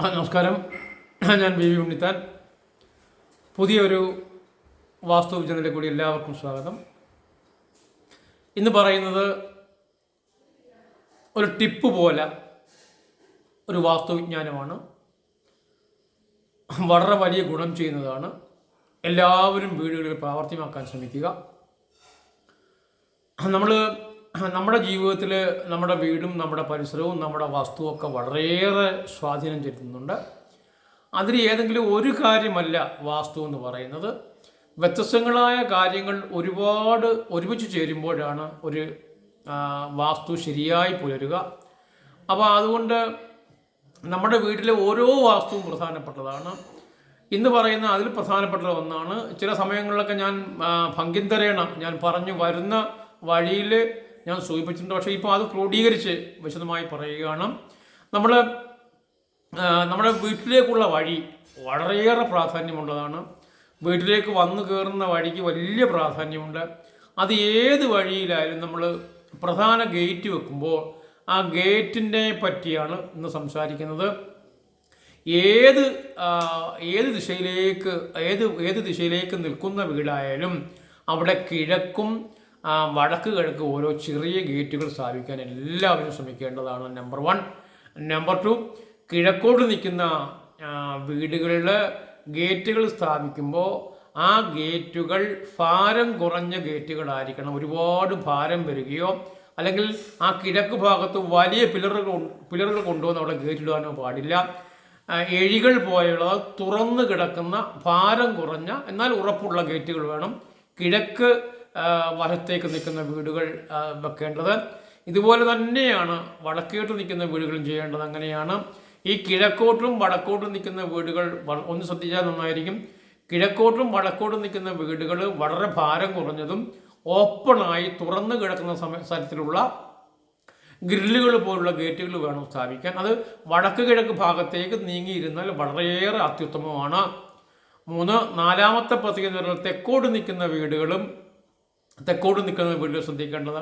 നമസ്കാരം. ഞാൻ B V Unnithan. പുതിയൊരു വാസ്തു വിചനത്തിലെ കൂടി എല്ലാവർക്കും സ്വാഗതം. ഇന്ന് പറയുന്നത് ഒരു ടിപ്പ് പോലെ ഒരു വാസ്തുവിജ്ഞാനമാണ് വളരെ വലിയ ഗുണം ചെയ്യുന്നതാണ്. എല്ലാവരും വീടുകളിൽ പ്രാവർത്തികമാക്കാൻ ശ്രമിക്കുക. നമ്മൾ നമ്മുടെ ജീവിതത്തിൽ നമ്മുടെ വീടും നമ്മുടെ പരിസരവും നമ്മുടെ വസ്തുവും ഒക്കെ വളരെയേറെ സ്വാധീനം ചെലുത്തുന്നുണ്ട്. അതിൽ ഏതെങ്കിലും ഒരു കാര്യമല്ല വാസ്തു എന്ന് പറയുന്നത്. വ്യത്യസ്തങ്ങളായ കാര്യങ്ങൾ ഒരുപാട് ഒരുമിച്ച് ചേരുമ്പോഴാണ് ഒരു വാസ്തു ശരിയായി പുലരുക. അപ്പോൾ അതുകൊണ്ട് നമ്മുടെ വീട്ടിലെ ഓരോ വാസ്തുവും പ്രധാനപ്പെട്ടതാണ്. ഇന്ന് പറയുന്ന അതിൽ പ്രധാനപ്പെട്ട ഒന്നാണ്. ചില സമയങ്ങളിലൊക്കെ ഞാൻ ഭംഗിന്തരേണം ഞാൻ പറഞ്ഞു വരുന്ന വഴിയിൽ ഞാൻ സൂചിപ്പിച്ചിട്ടുണ്ട്. പക്ഷേ ഇപ്പോൾ അത് ക്രോഡീകരിച്ച് വിശദമായി പറയുകയാണ്. നമ്മൾ നമ്മുടെ വീട്ടിലേക്കുള്ള വഴി വളരെയേറെ പ്രാധാന്യമുള്ളതാണ്. വീട്ടിലേക്ക് വന്നു കയറുന്ന വഴിക്ക് വലിയ പ്രാധാന്യമുണ്ട്. അത് ഏത് വഴിയിലായാലും നമ്മൾ പ്രധാന ഗേറ്റ് വെക്കുമ്പോൾ ആ ഗേറ്റിനെ പറ്റിയാണ് ഇന്ന് സംസാരിക്കുന്നത്. ഏത് ഏത് ദിശയിലേക്ക് ഏത് ഏത് ദിശയിലേക്ക് നിൽക്കുന്ന വീടായാലും അവിടെ കിഴക്കും ആ, വടക്ക് കിഴക്ക് ഓരോ ചെറിയ ഗേറ്റുകൾ സ്ഥാപിക്കാൻ എല്ലാവരും ശ്രമിക്കേണ്ടതാണ് നമ്പർ വൺ നമ്പർ ടു കിഴക്കോട്ട് നിൽക്കുന്ന വീടുകളിൽ ഗേറ്റുകൾ സ്ഥാപിക്കുമ്പോൾ ആ ഗേറ്റുകൾ ഭാരം കുറഞ്ഞ ഗേറ്റുകളായിരിക്കണം. ഒരുപാട് ഭാരം വരികയോ അല്ലെങ്കിൽ ആ കിഴക്ക് ഭാഗത്ത് വലിയ പിലറുകൾ പിലറുകൾ കൊണ്ടുവന്ന് അവിടെ ഗേറ്റ് ഇടാനോ പാടില്ല എഴികൾ പോലെയുള്ള തുറന്നു കിടക്കുന്ന ഭാരം കുറഞ്ഞ എന്നാൽ ഉറപ്പുള്ള ഗേറ്റുകൾ വേണം. കിഴക്ക് വശത്തേക്ക് നിൽക്കുന്ന വീടുകൾ വെക്കേണ്ടത്. ഇതുപോലെ തന്നെയാണ് വടക്കേട്ട് നിൽക്കുന്ന വീടുകളും ചെയ്യേണ്ടത്. അങ്ങനെയാണ് ഈ കിഴക്കോട്ടും വടക്കോട്ടും നിൽക്കുന്ന വീടുകൾ ഒന്ന് ശ്രദ്ധിച്ചാൽ നന്നായിരിക്കും. കിഴക്കോട്ടും വടക്കോട്ടും നിൽക്കുന്ന വീടുകൾ വളരെ ഭാരം കുറഞ്ഞതും ഓപ്പണായി തുറന്നു കിടക്കുന്ന സമയ സ്ഥലത്തിലുള്ള ഗ്രില്ലുകൾ പോലുള്ള ഗേറ്റുകൾ വേണം സ്ഥാപിക്കാൻ. അത് വടക്ക് കിഴക്ക് ഭാഗത്തേക്ക് നീങ്ങിയിരുന്നാൽ വളരെയേറെ അത്യുത്തമമാണ്. മൂന്ന് നാലാമത്തെ പദ്ധതി എന്ന് പറയുന്നത് തെക്കോട്ട് നിൽക്കുന്ന വീടുകളും തെക്കോട്ട് നിൽക്കുന്ന വീടുകൾ ശ്രദ്ധിക്കേണ്ടത്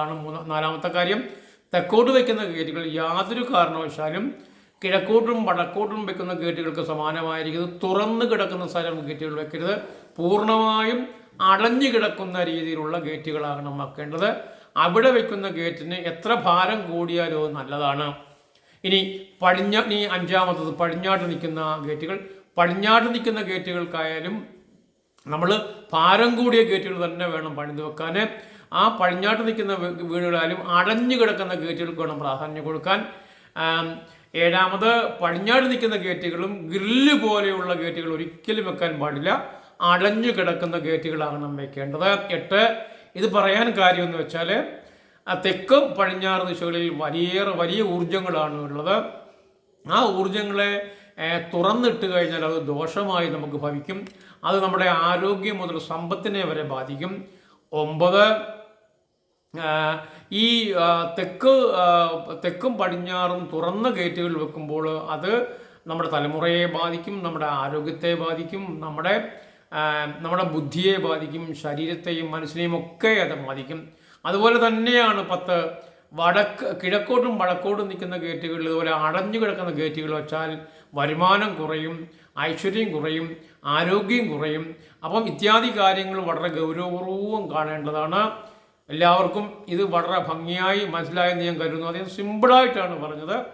ആണ് മൂന്ന് നാലാമത്തെ കാര്യം. തെക്കോട്ട് വയ്ക്കുന്ന ഗേറ്റുകൾ യാതൊരു കാരണവശാലും കിഴക്കോട്ടും വടക്കോട്ടും വെക്കുന്ന ഗേറ്റുകൾക്ക് സമാനമായിരിക്കുന്നത് തുറന്നു കിടക്കുന്ന സ്ഥലം ഗേറ്റുകൾ വെക്കരുത് പൂർണമായും അടഞ്ഞു കിടക്കുന്ന രീതിയിലുള്ള ഗേറ്റുകളാകണം വെക്കേണ്ടത് അവിടെ വെക്കുന്ന ഗേറ്റിന് എത്ര ഭാരം കൂടിയാലോ നല്ലതാണ്. ഇനി പടിഞ്ഞ ഇനി അഞ്ചാമത്തത് പടിഞ്ഞാട്ട് നിൽക്കുന്ന ഗേറ്റുകൾ. പടിഞ്ഞാട്ട് നിൽക്കുന്ന ഗേറ്റുകൾക്കായാലും നമ്മൾ ഭാരം കൂടിയ ഗേറ്റുകൾ തന്നെ വേണം പണിത് വെക്കാൻ ആ പഴിഞ്ഞാട്ട് നിൽക്കുന്ന വീടുകളായാലും അടഞ്ഞു കിടക്കുന്ന ഗേറ്റുകൾക്ക് വേണം പ്രാധാന്യം കൊടുക്കാൻ. ഏഴാമത് പടിഞ്ഞാട് നിൽക്കുന്ന ഗേറ്റുകളും ഗ്രില്ല് പോലെയുള്ള ഗേറ്റുകൾ ഒരിക്കലും വെക്കാൻ പാടില്ല. അടഞ്ഞു കിടക്കുന്ന ഗേറ്റുകളാകണം വെക്കേണ്ടത്. എട്ട് ഇത് പറയാൻ കാര്യം എന്ന് വെച്ചാൽ തെക്കും പടിഞ്ഞാറ് ദിശകളിൽ വലിയ വലിയ ഊർജങ്ങളാണ് ഉള്ളത്. ആ ഊർജങ്ങളെ തുറന്നിട്ട് കഴിഞ്ഞാൽ അത് ദോഷമായി നമുക്ക് ഭവിക്കും. അത് നമ്മുടെ ആരോഗ്യം മുതൽ സമ്പത്തിനെ വരെ ബാധിക്കും. ഒമ്പത് ഈ തെക്ക് തെക്കും പടിഞ്ഞാറും തുറന്ന ഗേറ്റുകൾ വെക്കുമ്പോൾ അത് നമ്മുടെ തലമുറയെ ബാധിക്കും നമ്മുടെ ആരോഗ്യത്തെ ബാധിക്കും നമ്മുടെ നമ്മുടെ ബുദ്ധിയെ ബാധിക്കും ശരീരത്തെയും മനസ്സിനെയും ഒക്കെ അത് ബാധിക്കും. അതുപോലെ തന്നെയാണ് പത്ത് വടക്ക് കിഴക്കോട്ടും വടക്കോട്ടും നിൽക്കുന്ന ഗേറ്റുകളിൽ ഇതുപോലെ അടഞ്ഞു കിടക്കുന്ന ഗേറ്റുകൾ വെച്ചാൽ വരുമാനം കുറയും ഐശ്വര്യം കുറയും ആരോഗ്യം കുറയും. അപ്പം ഇത്യാദി കാര്യങ്ങൾ വളരെ ഗൗരവപൂർവം കാണേണ്ടതാണ്. എല്ലാവർക്കും ഇത് വളരെ ഭംഗിയായി മനസ്സിലായെന്ന് ഞാൻ കരുതുന്നു. അദ്ദേഹം സിമ്പിളായിട്ടാണ് പറഞ്ഞത്.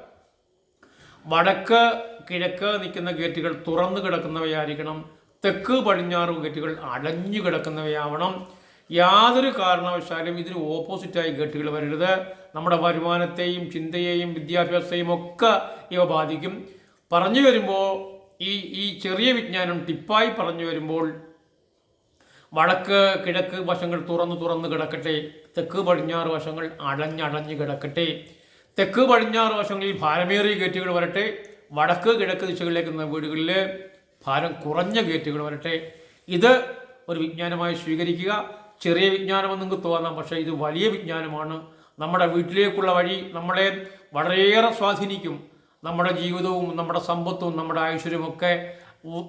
വടക്ക് കിഴക്ക് നിൽക്കുന്ന ഗേറ്റുകൾ തുറന്നു കിടക്കുന്നവയായിരിക്കണം. തെക്ക് പടിഞ്ഞാറ് ഗേറ്റുകൾ അടഞ്ഞു കിടക്കുന്നവയാവണം. യാതൊരു കാരണവശാലും ഇതിന് ഓപ്പോസിറ്റായി ഗേറ്റുകൾ വരരുത്. നമ്മുടെ വരുമാനത്തെയും ചിന്തയെയും വിദ്യാഭ്യാസത്തെയും ഒക്കെ ഇവ ബാധിക്കും. പറഞ്ഞു വരുമ്പോൾ ഈ ഈ ചെറിയ വിജ്ഞാനം ടിപ്പായി പറഞ്ഞു വരുമ്പോൾ വടക്ക് കിഴക്ക് വശങ്ങൾ തുറന്ന് തുറന്ന് കിടക്കട്ടെ. തെക്ക് പടിഞ്ഞാറ് വശങ്ങൾ അടഞ്ഞടഞ്ഞ് കിടക്കട്ടെ. തെക്ക് പടിഞ്ഞാറ് വശങ്ങളിൽ ഭാരമേറിയ ഗേറ്റുകൾ വരട്ടെ. വടക്ക് കിഴക്ക് ദിശകളിലേക്ക് വീടുകളിൽ ഭാരം കുറഞ്ഞ ഗേറ്റുകൾ വരട്ടെ. ഇത് ഒരു വിജ്ഞാനമായി സ്വീകരിക്കുക. ചെറിയ വിജ്ഞാനമെന്ന് നിങ്ങൾക്ക് തോന്നാം പക്ഷേ ഇത് വലിയ വിജ്ഞാനമാണ്. നമ്മുടെ വീട്ടിലേക്കുള്ള വഴി നമ്മളെ വളരെയേറെ സ്വാധീനിക്കും. നമ്മുടെ ജീവിതവും നമ്മുടെ സമ്പത്തും നമ്മുടെ ഐശ്വര്യമൊക്കെ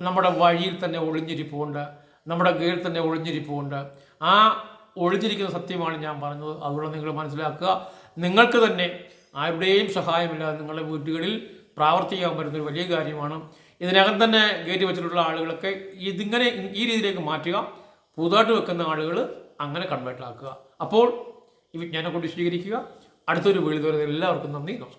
നമ്മുടെ വഴിയിൽ തന്നെ ഒളിഞ്ഞിരിപ്പുണ്ട്. നമ്മുടെ കീഴിൽ തന്നെ ഒളിഞ്ഞിരിപ്പുണ്ട്. ആ ഒളിഞ്ഞിരിക്കുന്ന സത്യമാണ് ഞാൻ പറഞ്ഞത്. അതുകൊണ്ട് നിങ്ങൾ മനസ്സിലാക്കുക. നിങ്ങൾക്ക് തന്നെ ആരുടെയും സഹായമില്ലാതെ നിങ്ങളുടെ വീടുകളിൽ പ്രാവർത്തിക്കാൻ പറ്റുന്ന ഒരു വലിയ കാര്യമാണ്. ഇതിനകം തന്നെ കയറ്റി വെച്ചിട്ടുള്ള ആളുകളൊക്കെ ഇതിങ്ങനെ ഈ രീതിയിലേക്ക് മാറ്റുക. പുതുതായിട്ട് വെക്കുന്ന ആളുകൾ അങ്ങനെ കൺവേർട്ട് ആക്കുക. അപ്പോൾ ഈ വിജ്ഞാനം കൊണ്ട് സ്വീകരിക്കുക അടുത്തൊരു വീട് എല്ലാവർക്കും നന്ദി നമസ്കാരം.